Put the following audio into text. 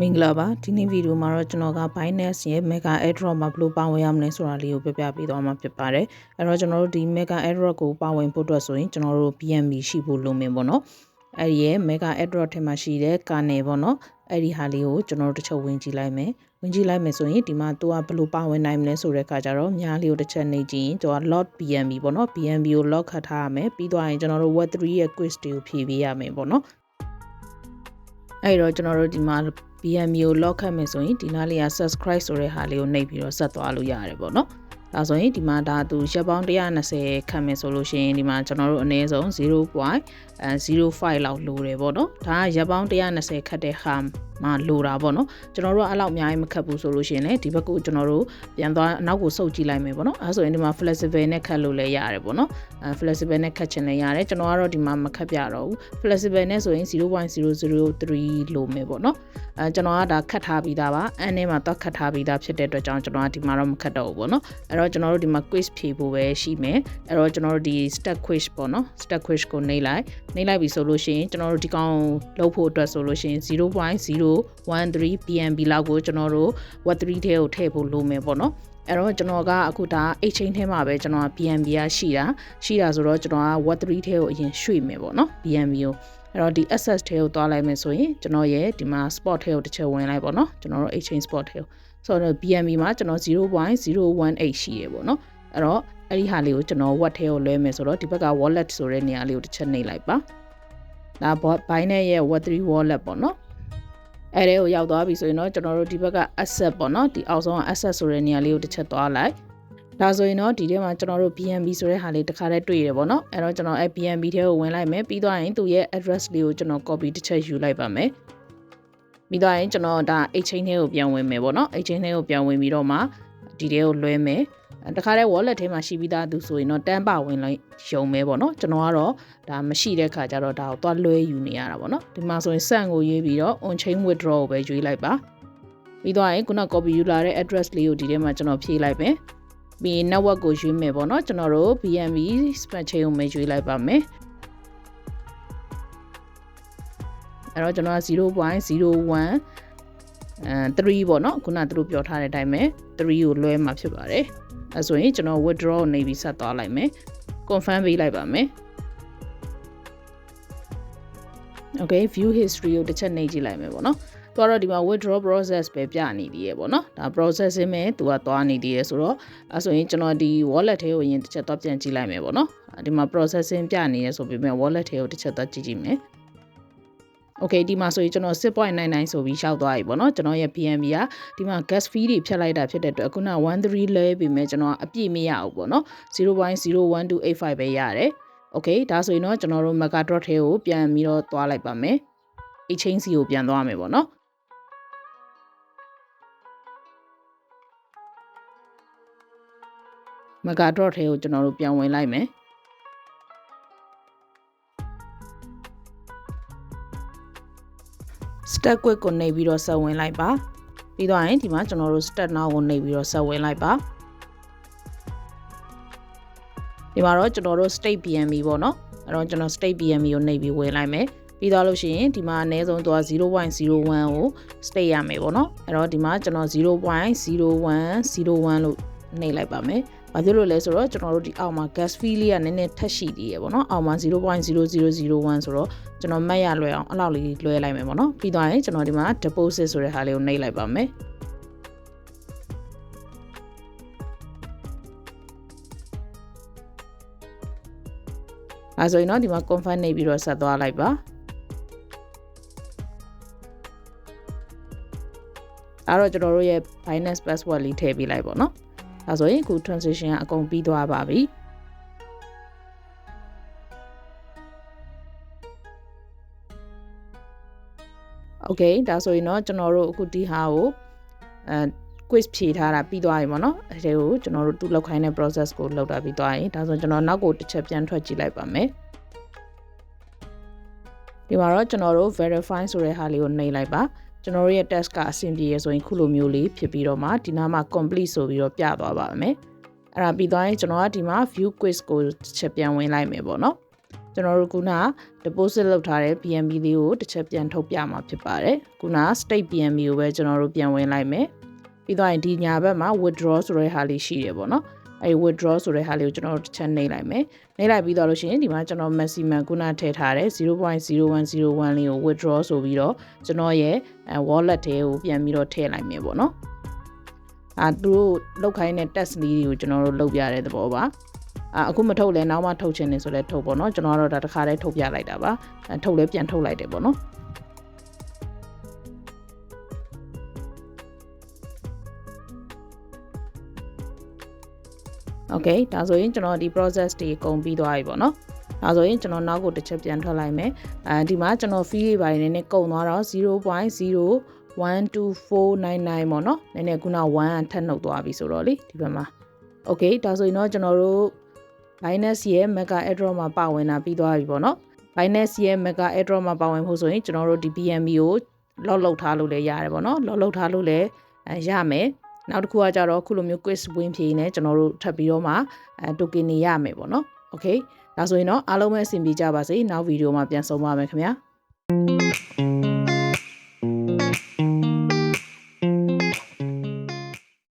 မင်္ဂလာပါဒီနေ့ဗီဒီယိုမှာတော့ကျွန်တော်က Binance ရဲ့ Mega Airdrop မှာဘယ်လိုပါဝင်ရမလဲဆိုတာလေးကိုပြပြပေးသွားမှာဖြစ်ပါတယ်အဲ့တော့ကျွန်တော်တို့ဒီ Mega Airdrop ကိုပါဝင်ဖို့အတွက်ဆိုရင်ကျွန်တော်တို့ BNB ရှိဖို့လိုမယ်ပေါ့နော်အဲ့ဒီရဲ့ Mega Airdrop ထဲမှာရှိတဲ့ Kernel ပေါ့နော်အဲ့ဒီဟာလေးကိုကျွန်တော်တို့တစ်ချက်ဝင်ကြည့်လိုက်မယ်ဝင်ကြည့်လိုက်မယ်ဆိုရင်ဒီမှာသူကဘယ်လိုပါဝင်နိုင်မလဲဆိုတဲ့အခါကျတော့များလေးကိုတစ်ချက်နေကြည့်ရင်သူက lot BNB ပေါ့နော် BNB ကို lock ခတ်ထားရမယ်ပြီးသွားရင်ကျွန်တော်တို့ web3 ရဲ့ quiz တွေကိုဖြည့်ပေးရမယ်ပေါ့နော်အဲ့တော့ကျွန်တော်တို့ဒီမှာ BMB ကို lock ခတ်မယ်ဆိုရင်ဒီနားလေးက subscribe ဆိုတဲ့ဟာလေးကိုနှိပ်ပြီးတော့ဆက်သွားလို့ရတယ်ပေါ့နော် ဒါဆိုရင်ဒီမှာဒါသူရက်ပေါင်း120ခတ်မယ်ဆိုလို့ရှိရင်ဒီမှာကျွန်တော်တို့အနည်းဆုံး0.05လောက်လိုတယ်ပေါ့နော်ဒါကရက်ပေါင်း120ခတ်တဲ့ဟာမှလိုတာပေါ့နော်ကျွန်တော်တို့အဲ့လောက်အများကြီးမခတ်ဘူးဆိုလို့ရှိရင်လည်းဒီဘက်ကိုကျွန်တော်တို့ပြန်သွားအနောက်ကိုဆုပ်ကြည့်လိုက်မယ်ပေါ့နော်အဲဆိုရင်ဒီမှာ flexible နဲ့ခတ်လို့လည်းရတယ်ပေါ့နော်အဲ flexible နဲ့ခတ်ချင်လည်းရတယ်ကျွန်တော်ကတော့ဒီမှာမခတ်ပြတော့ဘူး flexible နဲ့ဆိုရင်0.003လိုမယ်ပေါ့နော်အဲကျွန်တော်ကဒါခတ်ထားပြီးသားပါအန်းထဲမှာတော့ခတ်ထားပြီးသားဖြစ်တဲ့အတွက်ကြောင့်ကျွန်တော်ကဒီမှာတော့မခတ်တော့ဘူးပေါ့နော်အဲ့တော့ကျွန်တော်တို့ဒီမှာ quiz ဖြေဖို့ပဲရှိမယ်အဲ့တော့ကျွန်တော်တို့ဒီ stack quiz ပေါ့နော် stack quiz ကိုနှိပ်လိုက်နှိပ်လိုက်ပြီဆိုလို့ရှိရင်ကျွန်တော်တို့ဒီကောင်လုပ်ဖို့အတွက်ဆိုလို့ရှိရင်0.013 BNB လောက်ကိုကျွန်တော်တို့ Web3 ထဲကိုထည့်ဖို့လိုမယ်ပေါ့နော်အဲ့တော့ကျွန်တော်ကအခုဒါ exchange ထဲမှာပဲကျွန်တော်က BNB ရရှိတာရှိတာဆိုတော့ကျွန်တော်က Web3 ထဲကိုအရင်ရွှေ့မယ်ပေါ့နော် BNB ကိုအဲ့တော့ဒီ access ထဲကိုသွားလိုက်မယ်ဆိုရင်ကျွန်တော်ရဲ့ဒီမှာ spot ထဲကိုတစ်ချက်ဝင်လိုက်ပေါ့နော်ကျွန်တော်တို့ exchange spot ထဲကို ဆိုတော့ BNB မှာကျွန်တော်0.018ရှိရပေါ့နော်အဲ့တော့အဲ့ဒီဟာလေးကိုကျွန်တော် watt ထဲကိုလွှဲမယ်ဆိုတော့ဒီဘက်က wallet ဆိုတဲ့နေရာလေးကိုတစ်ချက်နှိပ်လိုက်ပါဒါ Binance ရဲ့ Web3 wallet ပေါ့နော်အဲ့ဒါကိုရောက်သွားပြီဆိုရင်တော့ကျွန်တော်တို့ဒီဘက်က asset ပေါ့နော်ဒီအောက်ဆုံးက asset ဆိုတဲ့နေရာလေးကိုတစ်ချက်သွားလိုက်ဒါဆိုရင်တော့ဒီထဲမှာကျွန်တော်တို့ BNB ဆိုတဲ့ဟာလေးတစ်ခါတည်းတွေ့ရပေါ့နော်အဲ့တော့ကျွန်တော်အဲ့ BNB ထဲကိုဝင်လိုက်မယ်ပြီးသွားရင်သူ့ရဲ့ address လေးကိုကျွန်တော် copy တစ်ချက်ယူလိုက်ပါမယ် ပြီးသွားရင်ကျွန်တော်ဒါ exchange ထဲကိုပြန်ဝင်မယ်ပေါ့နော် exchange ထဲကိုပြန်ဝင်ပြီးတော့မှဒီထဲကိုလွှဲမယ်တခါတည်း wallet ထဲမှာရှိပြီးသားသူဆိုရင်တော့တန်းပဝင်လိုက်ရုံပဲပေါ့နော်ကျွန်တော်ကတော့ဒါမရှိတဲ့ခါကျတော့ဒါကိုသွားလွှဲယူနေရတာပေါ့နော်ဒီမှာဆိုရင်စံကိုရွေးပြီးတော့ on chain withdraw ကိုပဲရွေးလိုက်ပါပြီးတော့ရင်ခုန copy ယူလာတဲ့ address လေးကိုဒီထဲမှာကျွန်တော်ဖြည့်လိုက်မယ်ပြီး network ကိုရွေးမယ်ပေါ့နော်ကျွန်တော်တို့ BNB spam chain ကိုပဲရွေးလိုက်ပါမယ် အဲ့တော့ကျွန်တော်က0.01အဲ3ပေါ့နော်ခုနသူတို့ပြောထားတဲ့အတိုင်းပဲ3ကိုလွှဲမှာဖြစ်ပါတယ်အဲဆိုရင်ကျွန်တော် withdraw နေပြီးဆက်သွားလိုက်မယ် confirm ပေးလိုက်ပါမယ် okay view history ကိုတစ်ချက်နှိပ်ကြည့်လိုက်မယ်ပေါ့နော်သူကတော့ဒီမှာ withdraw process ပဲပြနေသေးရပေါ့နော်ဒါ processing ပဲသူကသွားနေသေးရဆိုတော့အဲဆိုရင်ကျွန်တော်ဒီ wallet ထဲကိုရင်တစ်ချက်သွားပြန်ကြည့်လိုက်မယ်ပေါ့နော်ဒီမှာ processing ပြနေရဆိုပေမဲ့ wallet ထဲကိုတစ်ချက်သွားကြည့်ကြည့်မယ် okay ဒီမှာဆိုရင်ကျွန်တော်6.99ဆိုပြီးရောက်သွားပြီပေါ့နော်ကျွန်တော်ရဲ့ BNB ကဒီမှာ gas fee တွေဖြတ်လိုက်တာဖြစ်တဲ့အတွက်ခုန13လဲပြီမဲ့ကျွန်တော်အပြည့်မရဘူးပေါ့နော်0.01285ပဲရတယ် okay ဒါဆိုရင်တော့ကျွန်တော်တို့ mega dot ထဲကိုပြန်ပြီးတော့သွားလိုက်ပါမယ် exchange စီကိုပြန်သွားမယ်ပေါ့နော်မဂါ drop ထဲကိုကျွန်တော်တို့ပြန်ဝင်လိုက်မယ် stack quick ကိုနှိပ်ပြီးတော့ဆက်ဝင်လိုက်ပါပြီးတော့ရင်ဒီမှာကျွန်တော်တို့ stack now ကိုနှိပ်ပြီးတော့ဆက်ဝင်လိုက်ပါဒီမှာတော့ကျွန်တော်တို့ state BNB ပေါ့နော်အဲ့တော့ကျွန်တော် state BNB ကိုနှိပ်ပြီးဝင်လိုက်မယ်ပြီးသွားလို့ရှိရင်ဒီမှာအနည်းဆုံးတော့0.01ကို state ရမယ်ပေါ့နော်အဲ့တော့ဒီမှာကျွန်တော်0.0101လို့နှိပ်လိုက်ပါမယ် ဘာဖြစ်လို့လဲဆိုတော့ကျွန်တော်တို့ဒီအောက်မှာ gas fee လေးကနည်းနည်းထက်ရှိသေးရပေါ့နော်အောက်မှာ0.0001ဆိုတော့ကျွန်တော်မှတ်ရလွယ်အောင်အဲ့လောက်လေးလွှဲလိုက်မယ်ပေါ့နော်ပြီးသွားရင်ကျွန်တော်ဒီမှာ deposit ဆိုတဲ့ဟာလေးကိုနှိပ်လိုက်ပါမယ်အဲဆိုရင်တော့ဒီမှာ confirm နေပြီးတော့ဆက်သွားလိုက်ပါအဲ့တော့ကျွန်တော်တို့ရဲ့ Binance password လေးထည့်ပေးလိုက်ပါတော့။ ဒါဆိုရင်အခု transition ကအကုန်ပြီးသွားပါပြီ။โอเคဒါဆိုရင်တော့ကျွန်တော်တို့အခုဒီဟာကိုအဲ quiz ဖြေထားတာပြီးသွားပြီပေါ့နော်အဲဒီကိုကျွန်တော်တို့သူ့လောက်ခိုင်းတဲ့ process ကိုလောက်တာပြီးသွားရင်ဒါဆိုကျွန်တော်နောက်ကိုတစ်ချက်ပြန်ထွက်ကြည့်လိုက်ပါမယ်ဒီမှာတော့ကျွန်တော်တို့ verify ဆိုတဲ့ဟာလေးကိုနှိပ်လိုက်ပါ ကျွန်တော်တို့ရဲ့ test ကအဆင်ပြေရဆိုရင်ခုလိုမျိုးလေးဖြစ်ပြီးတော့မှဒီနားမှာ complete ဆိုပြီးတော့ပြသွားပါမယ်အဲ့ဒါပြီးသွားရင်ကျွန်တော်ကဒီမှာ view quiz ကိုချက်ပြန်ဝင်လိုက်မယ်ပေါ့နော်ကျွန်တော်တို့ခုန deposit လုပ်ထားတဲ့ BNB လေးကိုတစ်ချက်ပြန်ထုတ်ပြမှာဖြစ်ပါတယ်ခုန state BNB ကိုပဲကျွန်တော်တို့ပြန်ဝင်လိုက်မယ်ပြီးတော့ဒီညာဘက်မှာ withdraw ဆိုတဲ့ဟာလေးရှိတယ်ပေါ့နော် အဲဒီ withdraw ဆိုတဲ့ဟာလေးကိုကျွန်တော်တို့တစ်ချက်နှိပ်လိုက်မယ်နှိပ်လိုက်ပြီးတော့လို့ရှိရင်ဒီမှာကျွန်တော် maximum ခုနထည့်ထားတဲ့0.0101လေးကို withdraw ဆိုပြီးတော့ကျွန်တော်ရဲ့ wallet ထဲကိုပြန်ပြီးတော့ထည့်လိုက်မယ်ပေါ့နော်အာသူတို့လောက်ခိုင်းတဲ့ test လေးတွေကိုကျွန်တော်တို့လုပ်ပြတဲ့သဘောပါအာအခုမထုတ်လဲနောက်မှထုတ်ချင်နေဆိုလဲထုတ်ပေါ့နော်ကျွန်တော်ကတော့ဒါတစ်ခါတည်းထုတ်ပြလိုက်တာပါအဲထုတ်လဲပြန်ထုတ်လိုက်တယ်ပေါ့နော် okay ဒါဆိုရင်ကျွန်တော်ဒီ process တွေကုန်ပြီးသွားပြီပေါ့နော်ဒါဆိုရင်ကျွန်တော်နောက်ကိုတစ်ချက်ပြန်ထွက်လိုက်မယ်အဲဒီမှာကျွန်တော် fee တွေပိုင်းနည်းနည်းကုန်သွားတော့0.0124999ပေါ့နော်နည်းနည်းခုန1ထပ်နှုတ်သွားပြီဆိုတော့လေဒီဘက်မှာ okay ဒါဆိုရင်တော့ကျွန်တော်တို့ Binance ရဲ့ Mega Airdrop မှာပါဝင်တာပြီးသွားပြီပေါ့နော် Binance ရဲ့ Mega Airdrop မှာပါဝင်ဖို့ဆိုရင်ကျွန်တော်တို့ဒီ BNB ကို log လုပ်ထားလို့လည်းရတယ်ပေါ့နော် log လုပ်ထားလို့လည်းရမယ် နောက်တစ်ခုကကြတော့ခုလိုမျိုး quiz ဝင်ဖြေနေကျွန်တော်တို့ထပ်ပြီးတော့မှအဲ token နေရမယ်ပေါ့နော် okay ဒါဆိုရင်တော့အားလုံးပဲအဆင်ပြေကြပါစေနောက်ဗီဒီယိုမှာပြန်ဆုံပါမယ်ခင်ဗျာ